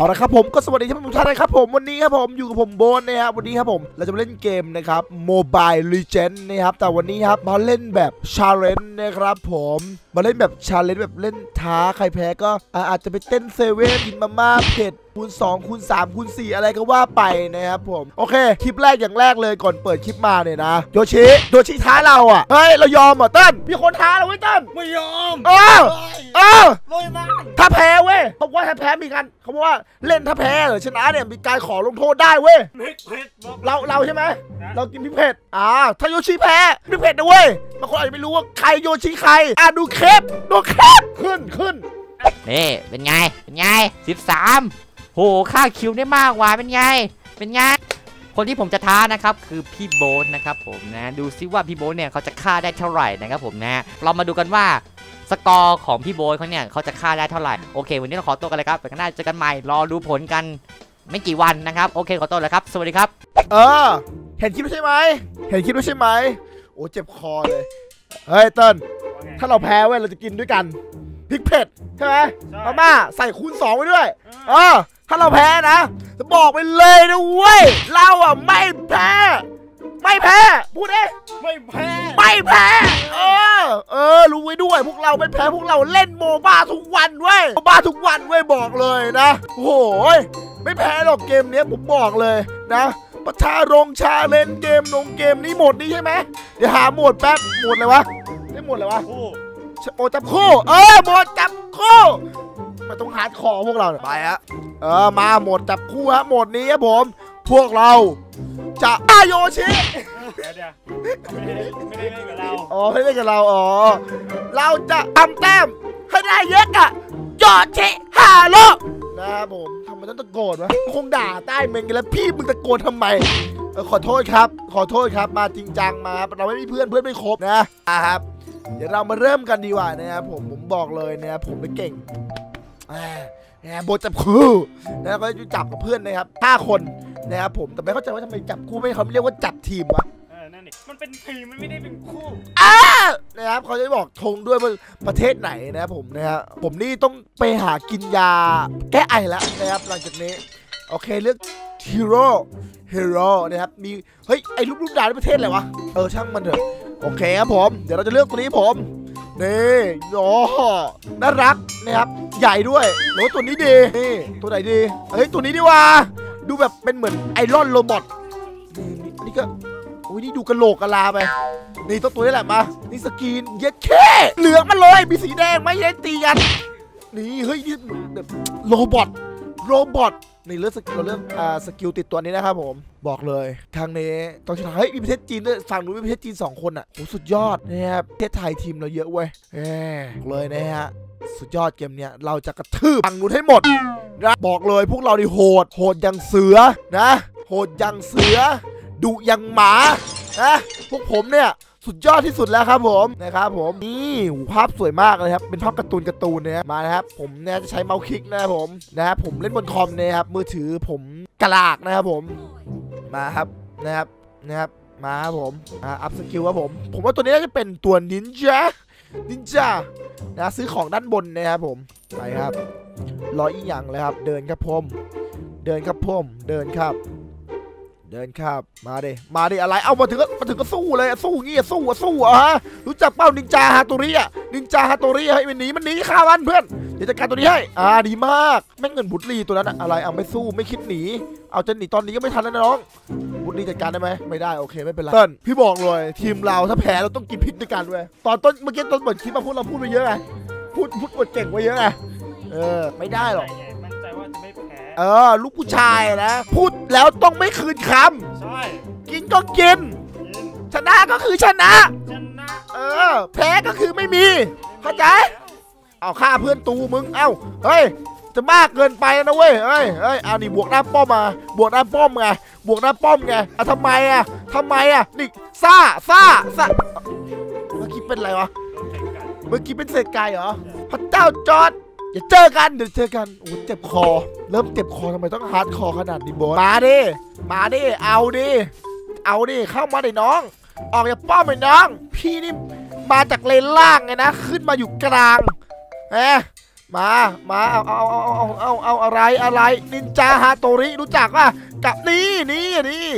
เอาละครับผมก็สวัสดีท่านผู้ชมท่านนะครับผมวันนี้ครับผมอยู่กับผมโบนนะครับวันนี้ครับผมเราจะมาเล่นเกมนะครับ Mobile Legend นะครับแต่วันนี้ครับมาเล่นแบบ Challenge นะครับผมมาเล่นแบบ Challenge แบบเล่นท้าใครแพ้ก็อาอาจจะไปเต้นเซเว่นกินมาม่าเผ็ด คูณ2คูณ3คูณ4อะไรก็ว่าไปนะครับผมโอเค คลิปแรกอย่างแรกเลยก่อนเปิดคลิปมาเนี่ยนะโยชิโยชิท้าเราอะเฮ้ยเรายอมเหรอเต้นพี่คนท้าเราไว้ยเต้นไม่ยอมเออเออลอยบ้านถ้าแพ้เว้ยบอกว่าถ้าแพ้มีการเขาบอกว่าเล่นถ้าแพ้หรือชนะเนี่ยมีการขอลงโทษได้เว้ยเผ็ดเผ็ดบอกเราเราใช่ไหมนะเรากินพริกเผ็ดอ่าถ้าโยชิแพ้พริกเผ็ดนะเว้ยบางคนอาจจะไม่รู้ว่าใครโยชิใครอ่าดูเคปดูเคปขึ้นขึ้นนี่เป็นไง เป็นไง 13 โหค่าคิวได้มากกว่าเป็นไง เป็นไง คนที่ผมจะท้านะครับคือพี่โบ๊ทนะครับผมนะ ดูซิว่าพี่โบ๊ทเนี่ยเขาจะฆ่าได้เท่าไหร่นะครับผมนะ เรามาดูกันว่าสกอร์ของพี่โบ๊ทเขาเนี่ยเขาจะฆ่าได้เท่าไหร่ โอเค วันนี้เราขอตัวกันเลยครับไปกันหน้าเจอกันใหม่ รอดูผลกันไม่กี่วันนะครับ โอเคขอตัวเลยครับ สวัสดีครับ เออ เห็นคลิปแล้วใช่ไหม เห็นคลิปแล้วใช่ไหม โอ้เจ็บคอเลย เฮ้ยเติ้ลว่าไงถ้าเราแพ้เว้ยเราจะกินด้วยกันพริกเผ็ดใช่ไหมใช่มาม่าใส่คูณสองไว้ด้วย เอเอออ ถ้าเราแพ้นะจะบอกไปเลยนะเว้ยเราอะไม่แพ้ ไม่แพ้ พูดเองไม่แพ้ ไม่แพ้ เออ เออ รู้ไว้ด้วย พวกเราไม่แพ้พวกเราเล่นโมบ้าทุกวันเว้ยโมบ้าทุกวันเว้ยบอกเลยนะโอ้โหยไม่แพ้หรอกเกมเนี้ยผมบอกเลยนะประชารงชาเลนเกมลงเกมนี้หมดนี้ใช่ไหมเดี๋ยวหาโหมดแป๊บโหมดเลยวะได้โหมดเลยวะคู่โมจับคู่ เออโหมดจับคู่ ไม่ต้องฮาร์ดคอร์พวกเราเนี่ยไปฮะเออมาโหมดจับคู่ฮะโหมดนี้ครับผม พวกเราจะอาโยชิเดี๋ยวเดี๋ยวไม่ได้ไม่ได้เล่นกับเราอ๋อไม่เล่นกับเราอ๋อเราจะทำแต้มให้ได้เยอะอะโยชิฮาโลนะครับผมทำไมต้องตะโกนวะคงด่าใต้เมงกันแล้วพี่มึงตะโกนทำไมเออขอโทษครับ ขอโทษครับ มาจริงจังมาครับเราไม่มีเพื่อนเพื่อนไม่ครบนะอะครับ เดี๋ยวเรามาเริ่มกันดีกว่านะครับผม ผมบอกเลยนะครับผมไม่เก่งอ่านะ โบทจับคู่นะก็จะจับกับเพื่อนนะครับห้าคนนะครับผมแต่ไม่เข้าใจว่าทำไมจับคู่ไม่เขาเรียกว่าจับทีมวะเออนั่นนี่มันเป็นทีมมันไม่ได้เป็นคู่อ่านะครับเขาจะบอกธงด้วยว่าประเทศไหนนะครับผมนะฮะผมนี่ต้องไปหากินยาแก้ไอแล้วนะครับหลังจากนี้โอเคเลือกฮีโร่ฮีโร่นะครับมีเฮ้ยไอ้รูปรูปดาวในประเทศอะไรวะเออช่างมันเถอะโอเคครับผม เดี๋ยวเราจะเลือกตัวนี้ผม นี่โอ้น่ารักนะครับ ใหญ่ด้วยโอ้ตัวนี้ดี นี่ตัวไหนดี เฮ้ย ตัวนี้ดีว่า ดูแบบเป็นเหมือนไอรอนโรบอทนี่ก็อุ้ยนี่ดูกระโหลกกะลาไป นี่ตัวตัวนี้แหละมา นี่สกรีนเย็ดแค่เหลืองมาเลย มีสีแดงไม่ได้ตีกัน นี่ เฮ้ย นี่แบบโรบอท โรบอทในเรื่องสกิลเรื่องอ่าสกิลติดตัวนี้นะครับผมบอกเลยทางนี้ต้องชนะเฮ้ยมีประเทศจีนด้วยฝั่งนู้นมีประเทศจีน 2 คนอะโหสุดยอดนะครับประเทศไทยทีมเราเยอะเว้ยแหมบอเลยนะฮะสุดยอดเกมเนี้ยเราจะกระทืบฝั่งนู้นให้หมดนะบอกเลยพวกเรานี่โหด โหดอยังเสือนะ โหดอยังเสือดุอยังหมานะพวกผมเนี่ย สุดยอดที่สุดแล้วครับผมนะครับผมนี่ภาพสวยมากเลยครับเป็นภาพการ์ตูนการ์ตูนนะครับมานะครับผมเนี่ยจะใช้เมาส์คลิกนะครับผมนะครับผมเล่นบนคอมเนะครับมือถือผมกระลากนะครับผมมาครับนะครับนะครับมาครับผมอ่าอัพสกิลครับผม ผมว่าตัวนี้น่าจะเป็นตัวนินจานินจานะซื้อของด้านบนนะครับผมไปครับรออีกอย่างเลยครับ เดินครับผม เดินครับผม เดินครับ เดินครับมาดิมาดิอะไร เอามาถึงก็มาถึงก็สู้เลยสู้งี้อะสู้อะสู้อะฮะรู้จักเป้านินจาฮาโตริอะนินจาฮาโตริให้มันหนีมันหนีฆ่ามันเพื่อนเดี๋ยวจัดการตัวนี้ให้อ่าดีมากแม่งเงินบุตรีตัวนั้นอะอะไรเอาไม่สู้ไม่คิดหนี เอาจะหนีตอนนี้ก็ไม่ทันแล้วนะน้อง บุตรีจัดการได้ไหมไม่ได้โอเคไม่เป็นไรเติ้ลพี่บอกเลยทีมเราถ้าแพ้เราต้องกินพริกด้วยกันด้วยตอนต้นเมื่อกี้ตอนเปิดคลิปมาพูดเราพูดไปเยอะไงพูดพูดอวดเก่งไว้เยอะไงเออไม่ได้หรอก เออ ลูกผู้ชายนะ พูดแล้วต้องไม่คืนคำใช่กินก็กินยินชนะก็คือชนะ ชนะเออ แพ้ก็คือไม่มี เข้าใจ เอาฆ่าเพื่อนตูมึง เอ้า เฮ้ย จะมากเกินไปนะเว้ย เฮ้ยเฮ้ยเอานี่บวกหน้าป้อมมา บวกหน้าป้อมไง บวกหน้าป้อมไงอะทำไมอะทำไมอะ นี่ ซ่า ซ่า ซ่า เมื่อกี้เป็นอะไรวะ เมื่อกี้เป็นเศษไก่เหรอ พระเจ้าจอด อย่าเจอกันเดี๋ยวเจอกันโอ้เจ็บคอ เริ่มเจ็บคอทำไมต้องฮาร์ดคอขนาดนี้บอสมาดิมาดิเอาดิเอาดิเข้ามาดิน้อง ออกจากป้อมไปน้อง พี่นี่มาจากเลนล่างไงนะขึ้นมาอยู่กลางแหมมามาเอาเอาเอาเอาเอาเอาอะไรอะไรนินจาฮาโตริรู้จักป่ะกับนี่นี่นี่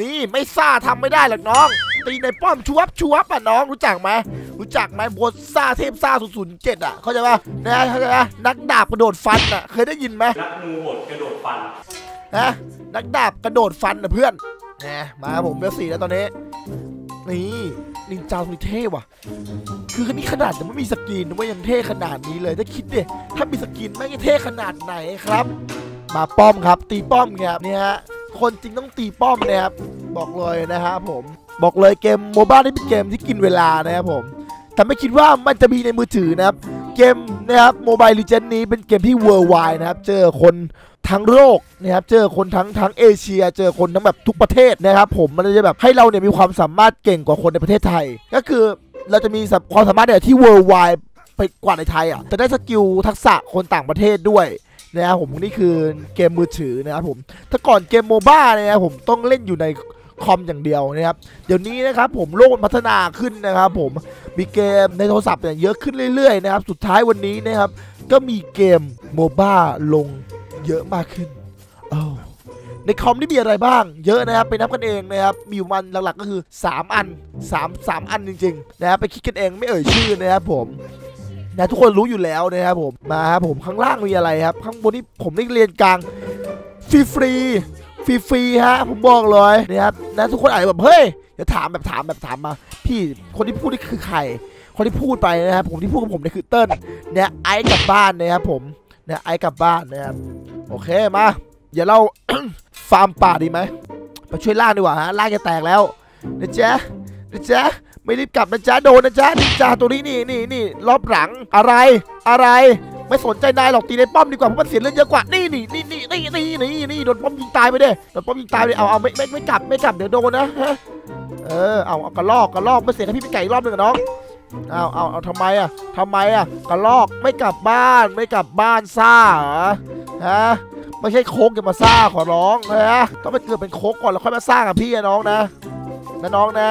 นี่ไม่ซ่าทำไม่ได้หรอกน้องตีในป้อมชวบชวบอะน้องรู้จักไหม รู้จักไหมบทซ่าเทพซ่าศูนย์ศูนย์เจ็ดอะ เข้าใจป่ะนะเข้าใจป่ะนักดาบกระโดดฟันอะ เคยได้ยินไหมนักงูโหดกระโดดฟันฮะนักดาบกระโดดฟันนะเพื่อนแหมมาครับผมเบลสี่แล้วตอนนี้ นี่นินจาสุดเท่ว่ะ คือนี่ขนาดยังไม่มีสกินนะเว่ายังเท่ขนาดนี้เลยถ้าคิดดิถ้ามีสกินแม่งจะเท่ขนาดไหนครับ มาป้อมครับ ตีป้อมครับเนี่ยฮะคนจริงต้องตีป้อมนะครับบอกเลยนะฮะผมบอกเลยเกมโมบ้านี่เป็นเกมที่กินเวลานะครับผม แต่ไม่คิดว่ามันจะมีในมือถือนะครับ เกมนะครับโมบายลีเจนนี้เป็นเกมที่เวอร์ไวนะครับ เจอคนทั้งโลกนะครับ เจอคนทั้งทั้งเอเชีย เจอคนทั้งแบบทุกประเทศนะครับ ผมมันจะแบบให้เราเนี่ยมีความสามารถเก่งกว่าคนในประเทศไทย ก็คือเราจะมีความสามารถเนี่ยที่เวอร์ไวไปกว่าในไทยอะจะได้สกิลทักษะคนต่างประเทศด้วยนะครับผมนี่คือเกมมือถือนะครับผมถ้าก่อนเกมโมบ้าเนี่ยนะครับผมต้องเล่นอยู่ใน คอมอย่างเดียวนะครับเดี๋ยวนี้นะครับผมโลกมันพัฒนาขึ้นนะครับ ผมมีเกมในโทรศัพท์เนี่ยเยอะขึ้นเรื่อยๆนะครับสุดท้ายวันนี้นะครับก็มีเกมโมบ้าลงเยอะมากขึ้นเอ้าในคอมนี่มีอะไรบ้าง เยอะนะครับไปนับกันเองนะครับมีอยู่มันหลักๆก็คือ 3 อัน 3 3 อันจริงๆนะครับไปคิดกันเองไม่เอ่ยชื่อนะครับผมนะทุกคนรู้อยู่แล้วนะครับผมมาครับผมข้างล่างมีอะไรครับ ข้างบนนี่ผมได้เรียนกลางฟรีฟรี ฟรีๆฮะผมบอกเลยนะครับนะทุกคนอาจจะแบบเฮ้ยเดี๋ยวถามแบบถามแบบถามมา พี่คนที่พูดนี่คือใคร คนที่พูดไปนะครับผมที่พูดกับผมเนี่ยคือเติ้ลเนี่ยไอ้กลับบ้านนะครับผมเนี่ยไอ้กลับบ้านนะครับโอเคมาเดี๋ยวเราฟาร์มป่าดีไหมไปช่วยล่างดีกว่าฮะล่างจะแตกแล้วนะจ๊ะนะจ๊ะไม่รีบกลับนะจ๊ะโดนนะจ๊ะนินจาตัวนี้นี่นี่นี่รอบหลังอะไรอะไร ไม่สนใจนายหรอกตีในป้อมดีกว่าเพราะมันเสียเลือดเยอะกว่านี่นี่นี่นี่นี่นี่นี่นี่โดนป้อมยิงตายไปเด้โดนป้อมยิงตายไปเอาเอาไม่ไม่ไม่กลับไม่กลับเดี๋ยวโดนนะเออเอาเอากระลอกกระลอกไม่เสียให้พี่เป็นไก่รอบหนึ่งน้องเอาเอาเอาทำไมอะทำไมอะกระลอกไม่กลับบ้านไม่กลับบ้านซ่าฮะไม่ใช่โคกอย่ามาซ่าขอร้องนะต้องไปเกิดเป็นโคกก่อนแล้วค่อยมาซ่ากับพี่น้องนะนะน้องนะ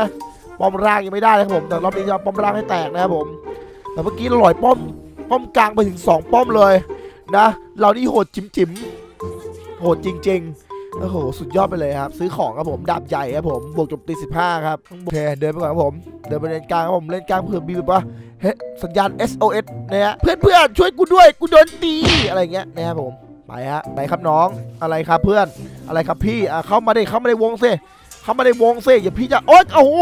ป้อมร่างยังไม่ได้เลยครับผมแต่รอบนี้จะป้อมร่างให้แตกนะครับผม แต่เมื่อกี้เราลอยป้อม ป้อมกลางไปถึงสองป้อมเลยนะ เรานี่โหดจิ๋มจิ๋มๆโหดจริง ๆ โอ้โห สุดยอดไปเลยครับ ซื้อของครับผม ดาบใหญ่ครับผม บวกจบตีสิบห้าครับ โอเค เดินไปก่อนครับผม เดินไปเลนกลางครับผม เล่นกลางเผื่อมีแบบว่าเฮ้ยสัญญาณ SOS นะฮะ เพื่อนเพื่อนช่วยกูด้วย กูโดนตี อะไรเงี้ยนะครับผม ไปฮะ ไปครับน้อง อะไรครับเพื่อน อะไรครับพี่ อะเข้ามาได้เข้ามาในวงเซิเข้ามาในวงเซิอย่าพี่จะ โอ๊ยโอ้โห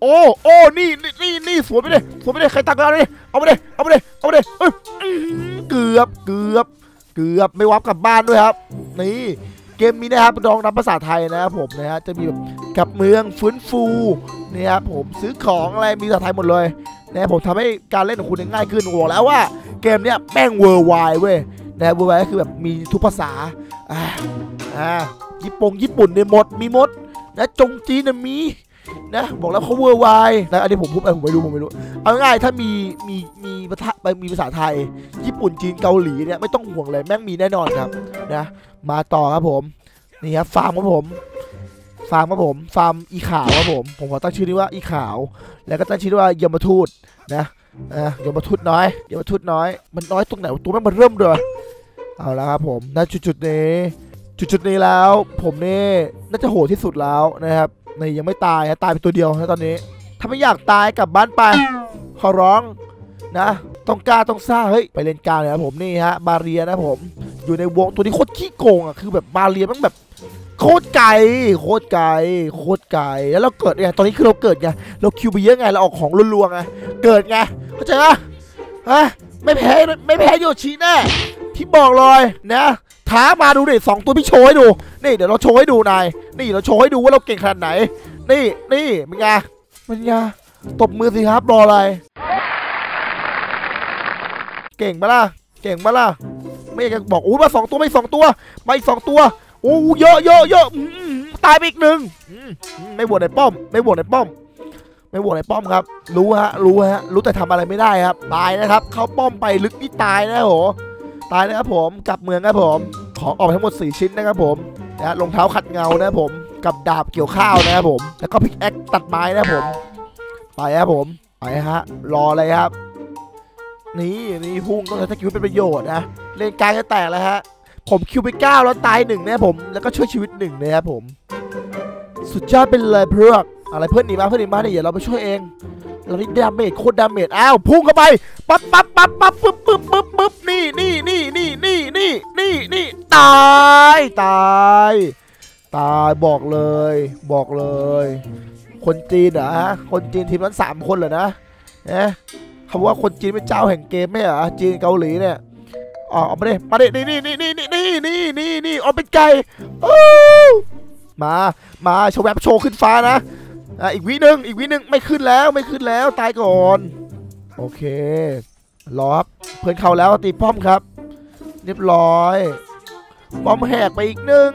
โอ้โอ้นี่นี่นี่สวนไปเลยสวนไปเลยใครตักกันเลยเอาไปเลยเอาไปเลยเอาไปเลยเอ้ยเกือบเกือบเกือบไม่วับกลับบ้านด้วยครับ นี่เกมนี้นะครับรองรับภาษาไทยนะครับผมนะฮะจะมีแบบกลับเมืองฟื้นฟูนี่ครับผมซื้อของอะไรมีภาษาไทยหมดเลยนะผมทำให้การเล่นของคุณง่ายขึ้นบอกแล้วว่าเกมเนี้ยแม่งเวอร์ไวเว้ยนะเวอร์ไวก็คือแบบมีทุกภาษาอ่าอ่าญี่ปุ่งญี่ปุ่นเนี่ยหมดมีหมดนะจงจีนเนี่ยมี นะบอกแล้วเขาเวอร์ไวนะอันนี้ผมพูดไปผมไม่รู้ผมไม่รู้เอาง่ายๆถ้ามีมีมีภาษามีภาษาไทย ญี่ปุ่นจีนเกาหลีเนี่ยไม่ต้องห่วงเลยแม่งมีแน่นอนครับนะมาต่อครับผมนี่ครับฟาร์มครับผมฟาร์มครับผมฟาร์มอีขาวครับผมผมขอตั้งชื่อนี้ว่าอีขาว แล้วก็ตั้งชื่อว่ายมทูตนะอะยมทูตน้อยยมทูตน้อย มันน้อยตรงไหนตัวแม่งมันเริ่มเลยเอาละครับผมณจุดจุดนี้ จุดจุดนี้แล้ว ผมนี่น่าจะโหดที่สุดแล้วนะครับ นี่ยังไม่ตายนะตายไปตัวเดียวนะตอนนี้ ถ้าไม่อยากตายกลับบ้านไป ขอร้องนะ ต้องกล้าต้องซ่าเฮ้ยไปเล่นกลางเลยครับผมนี่ฮะบาเรียนะผมอยู่ในวงตัวนี้โคตรขี้โกงอะคือแบบบาเรียมันแบบโคตรไกลโคตรไกลโคตรไกลแล้วเราเกิดไงตอนนี้คือเราเกิดไงเราคิวไปเยอะไงเราออกของรัวๆไงเกิดไงเข้าใจปะฮะไม่แพ้ไม่แพ้โยชิแน่พี่บอกเลยนะ ท้ามาดูดิสองตัวพี่โชว์ให้ดู นี่เดี๋ยวเราโชว์ให้ดูนาย นี่เราโชว์ให้ดูว่าเราเก่งขนาดไหน นี่นี่เป็นไงเป็นไงตบมือสิครับรออะไร เก่งปะล่ะ เก่งปะล่ะ ไม่อยากจะบอกโอ้มาสองตัวไม่สองตัวมาอีกสองตัวโอ้เยอะเยอะเยอะตายไปอีกหนึ่งไม่บวกในป้อม ไม่บวกในป้อม ไม่บวกในป้อมครับ รู้ฮะ รู้ฮะ รู้แต่ทำอะไรไม่ได้ครับ ตายนะครับ เข้าป้อมไปลึกนี่ตายนะโห ตายนะครับผมกลับเมืองครับผมของออกทั้งหมด 4 ชิ้นนะครับผมนะรองเท้าขัดเงานะครับผมกับดาบเกี่ยวข้าวนะครับผม แล้วก็พิกแอคตัดไม้นะครับผมไปครับผมไปฮะรออะไรครับ นี่นี่พุ่งต้องใช้สกิลเป็นประโยชน์นะเลนกลางจะแตกแล้วฮะผมคิวไป9แล้วตายหนึ่งนะครับผมแล้วก็ช่วยชีวิตหนึ่งนะครับผม สุดยอดเป็นเลยเพื่ออะไรเพื่อนหนีมาเพื่อนหนีมาเนี่ยเดี๋ยวเราไปช่วยเอง เรานี่ดาเมจโคตรดาเมจอ้าวพุ่งเข้าไปปั๊บปั๊บปั๊บปั๊บปึ๊บปึ๊บปึ๊บปึ๊บนี่นี่นี่นี่นี่นี่นี่นี่ตายตายตายบอกเลย บอกเลย คนจีนเหรอฮะคนจีนทีมนั้นสามคนเหรอนะเอ๊ะคำว่าคนจีนเป็นเจ้าแห่งเกมไม่เหรอจีนเกาหลีเนี่ยอ๋อเอามาดิมาดินี่นี่นี่นี่นี่นี่นี่นี่เอาเป็นไก่มามาโชว์แวบโชว์ขึ้นฟ้านะ อะอีกวิหนึ่งอีกวิหนึ่งไม่ขึ้นแล้วไม่ขึ้นแล้วตายก่อน โอเครอครับเพื่อนเข้าแล้วตีป้อมครับ เรียบร้อย ป้อมแหกไปอีกหนึ่ง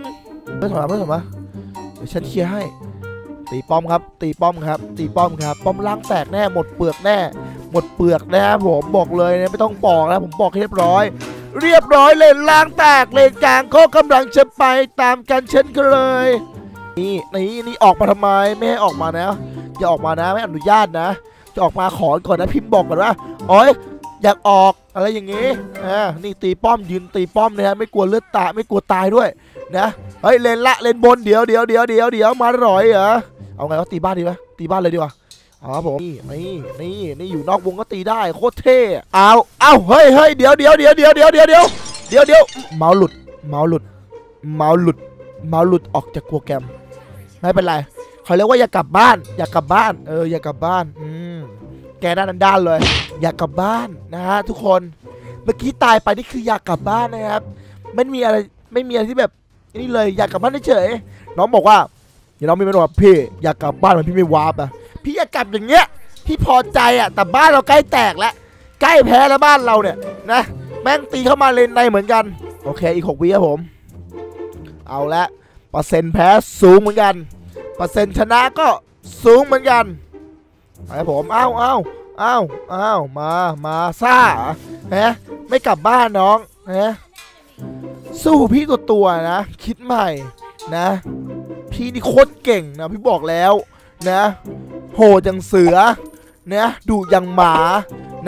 เพื่อนถอยมาเพื่อนถอยมาเดี๋ยวฉันเคลียร์ให้ ตีป้อมครับ ตีป้อมครับ ตีป้อมครับ ป้อมล่างแตกแน่หมดเปลือกแน่ หมดเปลือกแน่ผมบอกเลยนะไม่ต้องบอกแล้วผมบอกเรียบร้อยเรียบร้อยเลนล่างแตกเลนกลางก็กำลังจะไปตามกันเช่นเคย นี่นี่นี่ออกมาทำไมไม่ให้ออกมานะอย่าออกมานะไม่อนุญาตนะ จะออกมาขอก่อนนะพิมพ์บอกก่อนว่าโอ้ยอยากออกอะไรอย่างงี้อ่านี่ตีป้อมยืนตีป้อมนะฮะไม่กลัวเลือดตาไม่กลัวตายด้วยนะเฮ้ยเลนละเลนบนเดี๋ยวเดี๋ยวเดี๋ยวเดี๋ยวเดี๋ยวมาหร่อยเหรอเอาไงก็ตีบ้านดีไหมตีบ้านเลยดีกว่าอ๋อผมนี่นี่นี่นี่อยู่นอกวงก็ตีได้โคตรเท่เอาเอาเฮ้ยเฮ้ยเดี๋ยวเดี๋ยวเดี๋ยวเดี๋ยวเดี๋ยวเดี๋ยวเดี๋ยวเดี๋ยวเดี๋ยวเมาส์หลุดเมาส์หลุดเมาส์หลุดเมาส์หลุดออกจากโปรแกรม ไม่เป็นไรเขาเรียกว่าอย่ากลับบ้าน อย่ากลับบ้าน เอออย่ากลับบ้าน อืมแกด้านด้านเลย อยากกลับบ้านนะฮะทุกคนเมื่อกี้ตายไปนี่คืออยากกลับบ้านนะครับไม่มีอะไรไม่มีอะไรที่แบบนี่เลยอยากกลับบ้านเฉยน้องบอกว่าเดี๋ยวน้องมีมันบอกว่าพี่อยากกลับบ้านมันพี่ไม่วาร์ปอะพี่อยากกลับอย่างเงี้ยพี่พอใจอะแต่บ้านเราใกล้แตกแล้วใกล้แพ้แล้วบ้านเราเนี่ยนะแม่งตีเข้ามาเลนในเหมือนกัน โอเคอีกหกวิครับผม เอาละ เปอร์เซ็นต์แพ้สูงเหมือนกันเปอร์เซ็นต์ชนะก็สูงเหมือนกันไอ้ผมเอ้าเอ้าเอ้าเอ้ามามาซ่าเหรอฮะไม่กลับบ้านน้องฮะสู้พี่ตัวตัวนะ คิดใหม่นะ พี่นี่โคตรเก่งนะพี่บอกแล้วนะ โหดอย่างเสือนะดุอย่างหมา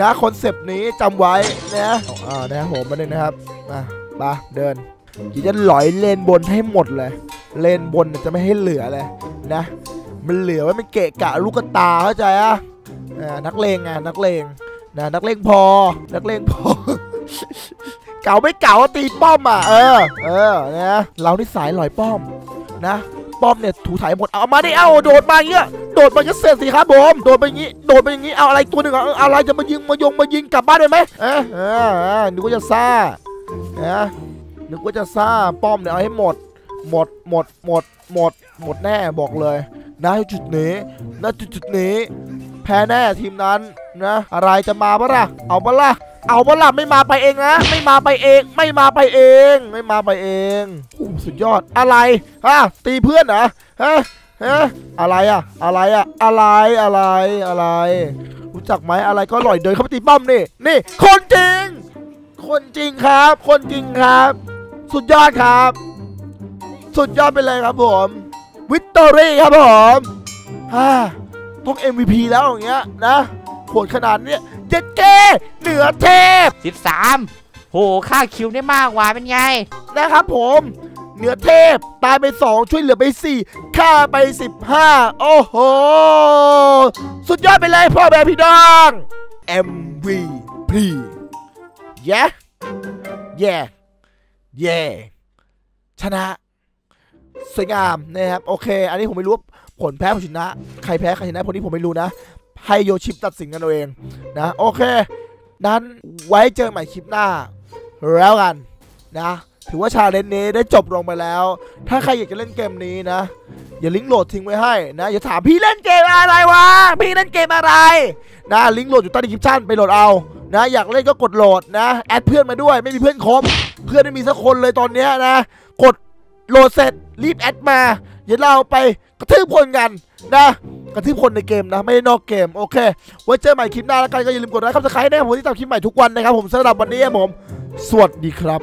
นะคอนเซปต์นี้จำไว้นะอ่านะผมมาเลยนะครับมาไปเดินจีจะหลอยเลนบนให้หมดเลย เลนบนจะไม่ให้เหลือเลยนะ มันเหลือไว้มันเกะกะลูกตาเข้าใจอะอ่านักเลงไงนักเลงนะนักเลงพอ นักเลงพอ เก่าไม่เก่าตีป้อมอะเออเออนะเราที่สายลอยป้อมนะป้อมเนี่ยถูถ่ายหมดเอามาดิเอาโดดมาอย่างเงี้ยโดดมาก็เสร็จสิครับผมโดดไปอย่างงี้โดดไปอย่างงี้เอาอะไรตัวหนึ่งอะเอาอะไรจะมายิงมายงมายิงกลับบ้านได้ไหมเออเออเออนึกว่าจะซ่านะนึกว่าจะซ่าป้อมเนี่ยเอาให้หมด หมดหมดหมดหมดหมดแน่บอกเลยณจุดนี้ณจุดจุดนี้ แพ้แน่ทีมนั้นนะ อะไรจะมาปะล่ะ เอาปะล่ะเอาปะล่ะไม่มาไปเองนะ ไม่มาไปเอง ไม่มาไปเอง ไม่มาไปเองโอ้สุดยอดอะไรฮะตีเพื่อนเหรอฮะฮะอะไรอะอะไรอะอะไรอะไรอะไร รู้จักไหมอะไรก็อร่อยเดินเข้าไปตีป้อมนี่นี่คนจริง คนจริงครับ คนจริงครับ สุดยอดครับ สุดยอดไปเลยครับผมวิตตอรี่ครับผมฮ่าต้อง MVP แล้วอย่างเงี้ยนะโหดขนาดเนี้ยเจ็ดเกเหนือเทพ 13 โห ค่าคิวได้มากกว่าเป็นไง นะครับผม เหนือเทพ ตายไป 2 ช่วยเหลือไป4ฆ่าไป 15 โอ้โห สุดยอดไปเลยพ่อแม่พี่น้อง MVP เย้ เย้ เย้ ชนะ สวยงามนะครับโอเค อันนี้ผมไม่รู้ผลแพ้ผลชนะ ใครแพ้ใครชนะผลนี้ผมไม่รู้นะ ให้โยชิปตัดสินกันเอาเองนะโอเค นั้นไว้เจอใหม่คลิปหน้า แล้วกันนะ ถือว่าชาเลนจ์นี้ได้จบลงไปแล้ว ถ้าใครอยากจะเล่นเกมนี้นะ อย่าลิงก์โหลดทิ้งไว้ให้นะอย่าถามพี่เล่นเกมอะไรวะพี่เล่นเกมอะไรนะลิงก์โหลดอยู่ใต้ดีคริปชั่นไปโหลดเอานะอยากเล่นก็กดโหลดนะแอดเพื่อนมาด้วยไม่มีเพื่อนครบเพื่อนไม่มีสักคนเลยตอนนี้นะ กด โหลดเสร็จรีบแอดมา เดี๋ยวเราไปกระทืบคนกันนะกระทืบคนในเกมนะ ไม่ได้นอกเกม โอเค ไว้เจอใหม่คลิปหน้าแล้วกันก็อย่าลืมกดไลค์ครับสไครต์นะครับผมที่ทำคลิปใหม่ทุกวันนะครับผมสำหรับวันนี้ครับผม สวัสดีครับ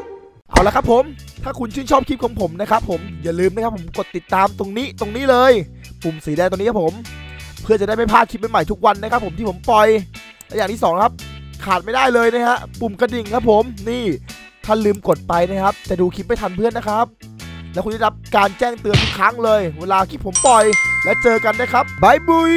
เอาละครับผม ถ้าคุณชื่นชอบคลิปของผมนะครับผมอย่าลืมนะครับผมกดติดตามตรงนี้ตรงนี้เลย ปุ่มสีแดงตรงนี้ครับผม เพื่อจะได้ไม่พลาดคลิปใหม่ทุกวันนะครับผมที่ผมปล่อยและอย่างที่สองครับขาดไม่ได้เลยนะฮะปุ่มกระดิ่งครับผมนี่ถ้าลืมกดไปนะครับจะดูคลิปไม่ทันเพื่อนนะครับ แล้วคุณได้รับการแจ้งเตือนทุกครั้งเลย เวลาคลิปผมปล่อย และเจอกันนะครับบายบุย